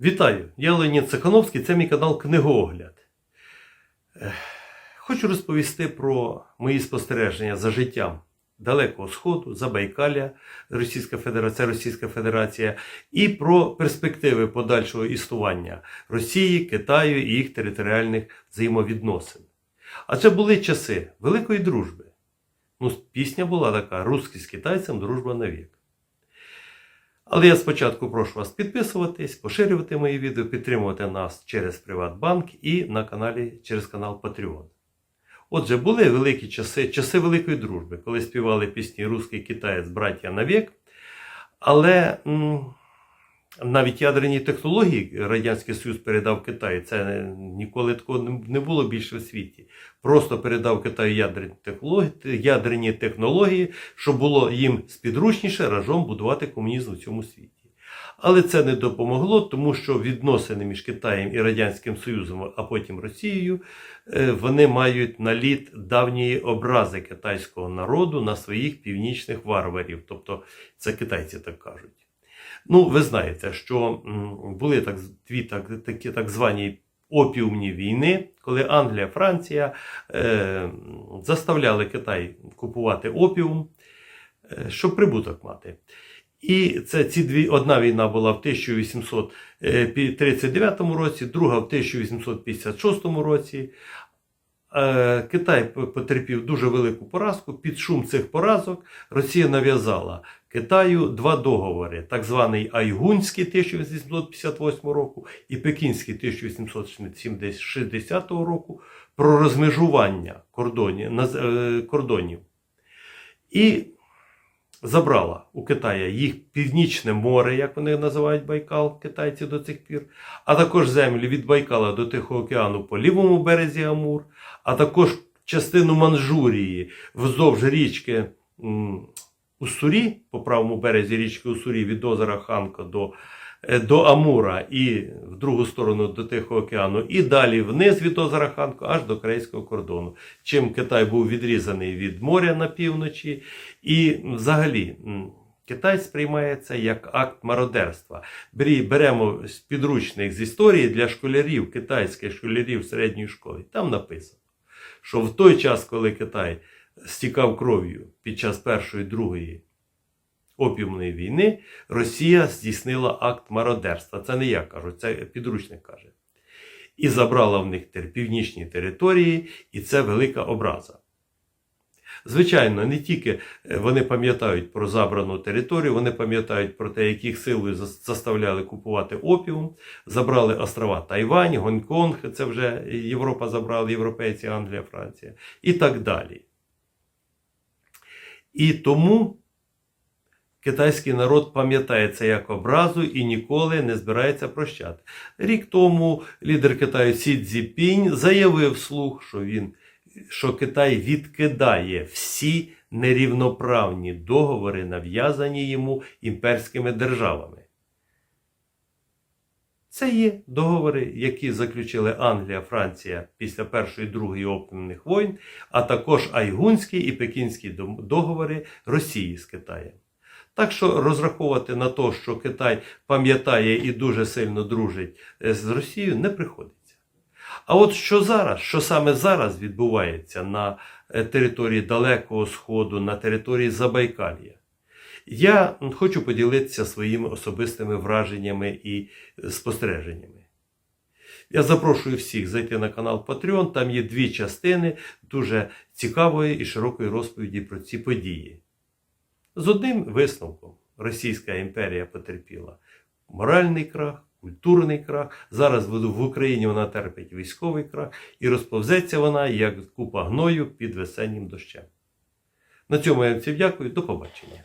Вітаю! Я Леонід Цехановський, це мій канал Книгоогляд. Хочу розповісти про мої спостереження за життям Далекого Сходу, Забайкалля, Російська Федерація, Російська Федерація, і про перспективи подальшого існування Росії, Китаю і їх територіальних взаємовідносин. Адже були часи великої дружби. Ну, пісня була така: русський з китайцем, дружба навік. Але я спочатку прошу вас підписуватись, поширювати мої відео, підтримувати нас через Приватбанк і на каналі через канал Patreon. Отже, були великі часи, часи великої дружби, коли співали пісні Русський Китаєць, браття навік. Але м, навіть ядерні технології Радянський Союз передав Китаю. Це ніколи такого не- було більше в світі. Просто передав Китаю ядерні технології, ядерні технології, щоб було їм спідручніше разом будувати комунізм у цьому світі. Але це не допомогло, тому що відносини між Китаєм і Радянським Союзом, а потім Росією, е, вони мають наліт давньої образи китайського народу на своїх північних варварів. Тобто це китайці так кажуть. Ну, ви знаєте, що були так, дві так, такі так звані опіумні війни, коли Англія, Франція е, заставляли Китай купувати опіум, е, щоб прибуток мати. І це ці дві одна війна була в 1839 році, друга в 1856 році. Е, Китай потерпів дуже велику поразку. Під шум цих поразок Росія нав'язала Китаю два договори: так званий Айгунський 1858 року і Пекінський 1860 року про розмежування кордонів. е, кордонів. І забрала у Китая їх північне море, як вони називають Байкал, китайці до цих пір, а також землі від Байкала до Тихого океану по лівому березі Амур, а також частину Манжурії вздовж річки Уссурі, по правому березі річки Уссурі від озера Ханка до, до Амура і в другу сторону до Тихого океану, і далі вниз від озера Ханка аж до корейського кордону. Чим Китай був відрізаний від моря на півночі, і взагалі. Китай сприймається як акт мародерства. Беремо підручник з історії для школярів, китайських школярів середньої школи. Там написано, що в той час, коли Китай стікав кров'ю під час Першої Другої опіумної війни, Росія здійснила акт мародерства. Це не я кажу, це підручник каже. І забрала в них північні території, і це велика образа. Звичайно, не тільки е, вони пам'ятають про забрану територію, вони пам'ятають про те, яких силою заставляли купувати опіум, забрали острова Тайвань, Гонконг, це вже Європа забрала, європейці, Англія, Франція і так далі. І тому китайський народ пам'ятає це як образу і ніколи не збирається прощати. Рік тому лідер Китаю Сі Цзіпінь заявив вслух, що він що Китай відкидає всі нерівноправні договори, нав'язані йому імперськими державами. Це є договори, які заключили Англія, Франція після Першої і Другої опіумних воїн, а також Айгунський і Пекінський договори Росії з Китаєм. Так що розраховувати на те, що Китай пам'ятає і дуже сильно дружить е, з Росією, не приходиться. А от що зараз, що саме зараз відбувається на е, території Далекого Сходу, на території Забайкалія, я хочу поділитися своїми особистими враженнями і е, спостереженнями. Я запрошую всіх зайти на канал Patreon, там є дві частини дуже цікавої і широкої розповіді про ці події. З одним висновком: Російська імперія потерпіла моральний крах, культурний крах. Зараз в Україні вона терпить військовий крах і розповзеться вона як купа гною під весеннім дощем. На цьому я всім дякую. До побачення.